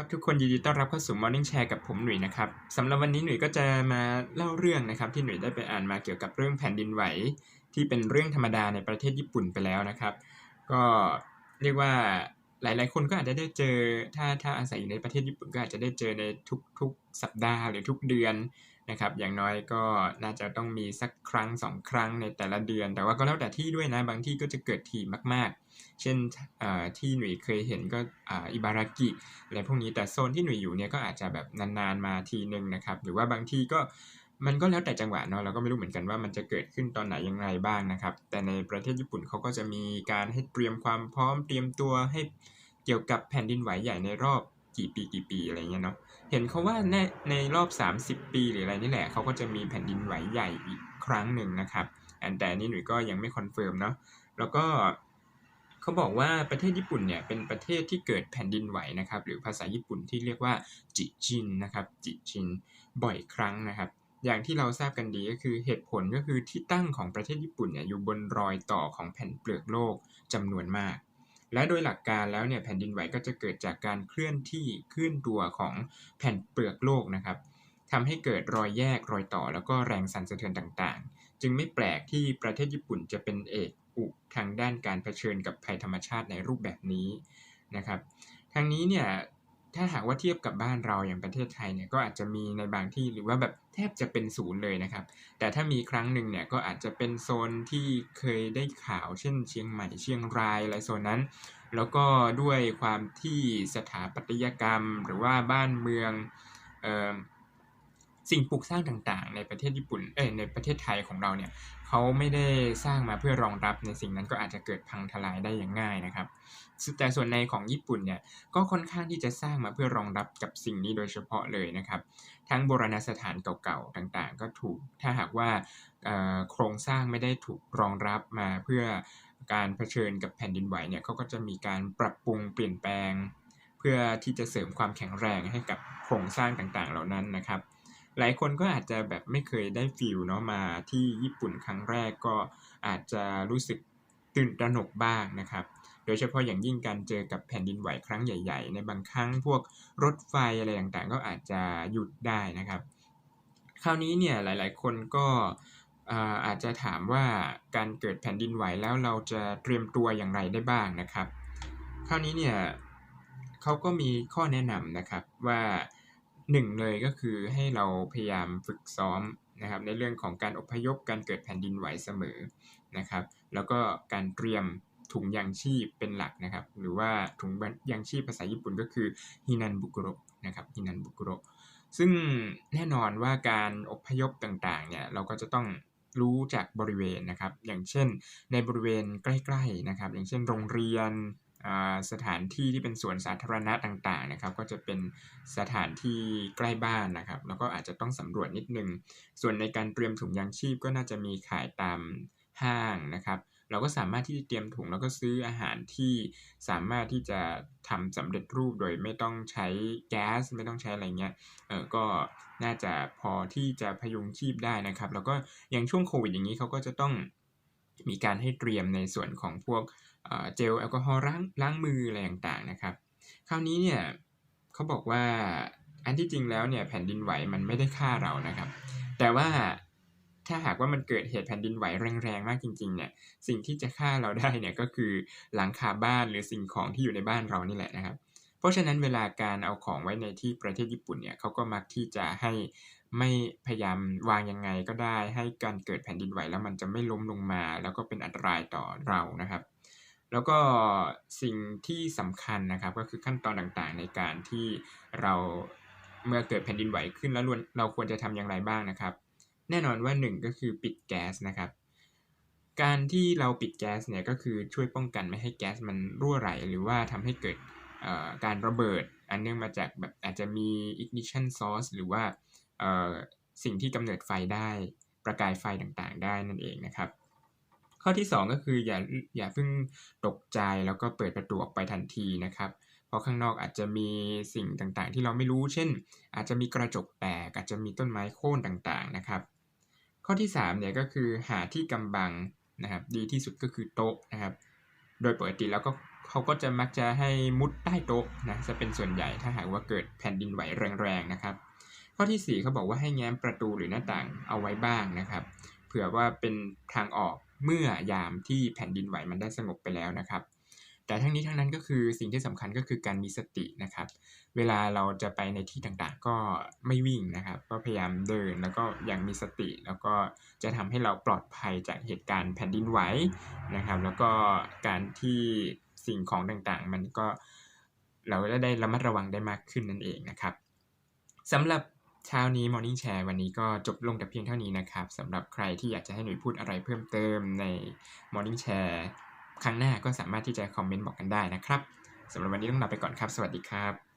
ครับทุกคนยินดีต้อนรับเข้าสู่ Morning Share กับผมหนุ่ยนะครับสำหรับวันนี้หนุ่ยก็จะมาเล่าเรื่องนะครับที่หนุ่ยได้ไปอ่านมาเกี่ยวกับเรื่องแผ่นดินไหว ที่เป็นเรื่องธรรมดาในประเทศญี่ปุ่นไปแล้วนะครับ ก็เรียกว่าหลาย ๆ คนก็อาจจะได้เจอถ้าถ้าอาศัยอยู่ในประเทศญี่ปุ่นก็อาจจะได้เจอในทุกๆสัปดาห์หรือทุกเดือน นะครับอย่างน้อยก็น่าจะต้องมีสักครั้งสองครั้งในแต่ละเดือน แต่ว่าก็แล้วแต่ที่ด้วยนะบางที่ก็จะเกิดถี่มาก ๆ เช่นที่หนุ่ยเคยเห็นก็อิบารากิอะไรพวกนี้แต่โซนที่หนุ่ยอยู่เนี่ยก็อาจจะแบบนาน ๆ มาทีหนึ่งนะครับ หรือว่าบางที่ก็มันก็แล้วแต่จังหวะเนาะเราก็ไม่รู้เหมือนกันว่ามันจะเกิดขึ้นตอนไหนยังไงบ้างนะครับ แต่ในประเทศญี่ปุ่นเขาก็จะมีการให้เตรียมความพร้อมเตรียมตัวให้เกี่ยวกับแผ่นดินไหวใหญ่ในรอบ กี่ปีกี่ปีอะไรเงี้ยเนาะเห็นเขาว่าในในรอบ 30 ปีหรืออะไรนี่แหละเขาก็จะมีแผ่นดินไหวใหญ่อีกครั้งหนึ่งนะครับแต่นี่หนุ่ยก็ยังไม่คอนเฟิร์มเนาะแล้วก็เขาบอกว่าประเทศญี่ปุ่นเนี่ยเป็นประเทศที่เกิดแผ่นดินไหวนะครับ หรือภาษาญี่ปุ่นที่เรียกว่าจิจินนะครับจิจินบ่อยครั้งนะครับอย่างที่เราทราบกันดีก็คือเหตุผลก็คือที่ตั้งของประเทศญี่ปุ่นเนี่ยอยู่บนรอยต่อของแผ่นเปลือกโลกจำนวนมาก และโดยหลักการแล้วเนี่ยแผ่นดินไหวก็จะเกิดจากการเคลื่อนที่เคลื่อนตัวของแผ่นเปลือกโลกนะครับทำให้เกิดรอยแยกรอยต่อแล้วก็แรงสั่นสะเทือนต่างๆ จึงไม่แปลกที่ประเทศญี่ปุ่นจะเป็นเอกอุทางด้านการเผชิญกับภัยธรรมชาติในรูปแบบนี้นะครับทางนี้เนี่ย ถ้าหากว่าเทียบกับบ้านเราอย่างประเทศไทยเนี่ยก็อาจจะมีในบางที่หรือว่าแบบแทบจะเป็นศูนย์เลยนะครับ แต่ถ้ามีครั้งหนึ่งเนี่ยก็อาจจะเป็นโซนที่เคยได้ข่าวเช่น เชียงใหม่เชียงรายอะไรโซนนั้น แล้วก็ด้วยความที่สถาปัตยกรรมหรือว่าบ้านเมืองเอ่อ สิ่งปลูกสร้างต่างๆ ในประเทศญี่ปุ่น เอ้ยในประเทศไทยของเราเนี่ยเขาไม่ได้สร้างมาเพื่อรองรับในสิ่งนั้นก็อาจจะเกิดพังทลายได้อย่างง่ายนะครับ แต่ส่วนในของญี่ปุ่นเนี่ยก็ค่อนข้างที่จะสร้างมาเพื่อรองรับกับสิ่งนี้โดยเฉพาะเลยนะครับ ทั้งโบราณสถานเก่าๆต่างๆ ก็ถูกถ้าหากว่าโครงสร้างไม่ได้ถูกรองรับมาเพื่อการเผชิญกับแผ่นดินไหวเนี่ยเขาก็จะมีการปรับปรุงเปลี่ยนแปลง เพื่อที่จะเสริมความแข็งแรงให้กับโครงสร้างต่างๆ เหล่านั้นนะครับ หลายคนก็อาจจะแบบไม่เคยได้ฟิลเนาะมาที่ญี่ปุ่นครั้งแรกก็อาจจะรู้สึกตื่นตระหนกบ้างนะครับ โดยเฉพาะอย่างยิ่งการเจอกับแผ่นดินไหวครั้งใหญ่ ๆ ในบางครั้งพวกรถไฟอะไรต่างๆ ก็อาจจะหยุดได้นะครับ คราวนี้เนี่ยหลายๆ คนก็อาจจะถามว่าการเกิดแผ่นดินไหวแล้วเราจะเตรียมตัวอย่างไรได้บ้างนะครับ คราวนี้เนี่ยเขาก็มีข้อแนะนำนะครับว่า หนึ่งเลยก็คือให้เราพยายามฝึกซ้อมนะครับในเรื่องของการอพยพการเกิดแผ่นดินไหวเสมอนะครับ แล้วก็การเตรียมถุงยางชีพเป็นหลักนะครับ หรือว่าถุงยางชีพภาษาญี่ปุ่นก็คือฮินันบุกุโรนะครับฮินันบุกุโรซึ่งแน่นอนว่าการอพยพต่างๆเนี่ยเราก็จะต้องรู้จากบริเวณนะครับ อย่างเช่นในบริเวณใกล้ๆนะครับ อย่างเช่นโรงเรียน สถานที่ที่เป็นสวนสาธารณะต่างๆนะครับ ก็จะเป็นสถานที่ใกล้บ้านนะครับ แล้วก็อาจจะต้องสำรวจนิดนึง ส่วนในการเตรียมถุงยางชีพก็น่าจะมีขายตามห้างนะครับ เราก็สามารถที่จะเตรียมถุงแล้วก็ซื้ออาหารที่สามารถที่จะทำสำเร็จรูปโดยไม่ต้องใช้แก๊สไม่ต้องใช้อะไรเงี้ยเออก็น่าจะพอที่จะพยุงชีพได้นะครับ แล้วก็อย่างช่วงโควิดอย่างนี้เขาก็จะต้อง มีการให้เตรียมในส่วนของพวกเจลแอลกอฮอล์ล้างล้างมืออะไรต่างๆนะครับ คราวนี้เนี่ยเขาบอกว่าอันที่จริงแล้วเนี่ยแผ่นดินไหวมันไม่ได้ฆ่าเรานะครับ แต่ว่าถ้าหากว่ามันเกิดเหตุแผ่นดินไหวแรงๆมากจริงๆเนี่ยสิ่งที่จะฆ่าเราได้เนี่ยก็คือหลังคาบ้านหรือสิ่งของที่อยู่ในบ้านเรานี่แหละนะครับ เพราะฉะนั้นเวลาการเอาของไว้ในที่ประเทศญี่ปุ่นเนี่ยเขาก็มักที่จะให้ ไม่พยายามวางยังไงก็ได้ให้การเกิดแผ่นดินไหวแล้วมันจะไม่ล้มลงมา แล้วก็เป็นอันตรายต่อเรานะครับ แล้วก็สิ่งที่สำคัญนะครับก็คือขั้นตอนต่างๆ ในการที่เราเมื่อเกิดแผ่นดินไหวขึ้นแล้วเราควรจะทำอย่างไรบ้างนะครับ แน่นอนว่า 1 ก็คือปิดแก๊สนะครับการที่เราปิดแก๊สเนี่ยก็คือช่วยป้องกันไม่ให้แก๊สมันรั่วไหล หรือว่าทำให้เกิดการระเบิด อันเนื่องมาจากแบบอาจจะมี ignition source หรือว่า สิ่งที่กำเนิดไฟได้ประกายไฟต่างๆ ได้นั่นเองนะครับ ข้อที่ 2 ก็คืออย่าอย่าเพิ่งตกใจแล้วก็เปิดประตูออกไปทันทีนะครับเพราะข้างนอกอาจจะมีสิ่งต่างๆ ที่เราไม่รู้ เช่น อาจจะมีกระจกแตกอาจจะมีต้นไม้โค่นต่างๆนะครับ ข้อที่3เนี่ยก็คือหาที่กำบังนะครับ ดีที่สุดก็คือโต๊ะนะครับ โดยปกติแล้วก็เขาก็จะมักจะให้มุดใต้โต๊ะนะจะเป็นส่วนใหญ่ถ้าหากว่าเกิดแผ่นดินไหวแรงๆนะครับ ข้อที่ 4เขาบอกว่าให้แง้มประตูหรือหน้าต่างเอาไว้บ้างนะครับ เผื่อว่าเป็นทางออกเมื่อยามที่แผ่นดินไหวมันได้สงบไปแล้วนะครับ แต่ทั้งนี้ทั้งนั้นก็คือสิ่งที่สำคัญก็คือการมีสตินะครับ เวลาเราจะไปในที่ต่างๆ ก็ไม่วิ่งนะครับ ก็พยายามเดินแล้วก็อย่างมีสติ แล้วก็จะทำให้เราปลอดภัยจากเหตุการณ์แผ่นดินไหวนะครับ แล้วก็การที่สิ่งของต่างๆ มันก็เราจะได้ระมัดระวังได้มากขึ้นนั่นเองนะครับสำหรับ เช้านี้ Morning Share วันนี้ก็จบลงแต่เพียงเท่านี้นะครับสำหรับใครที่อยากจะให้หนุ่ยพูดอะไรเพิ่มเติมใน Morning Share ครั้งหน้าก็สามารถที่จะคอมเมนต์บอกกันได้นะครับสำหรับวันนี้ต้องลาไปก่อนครับ สวัสดีครับ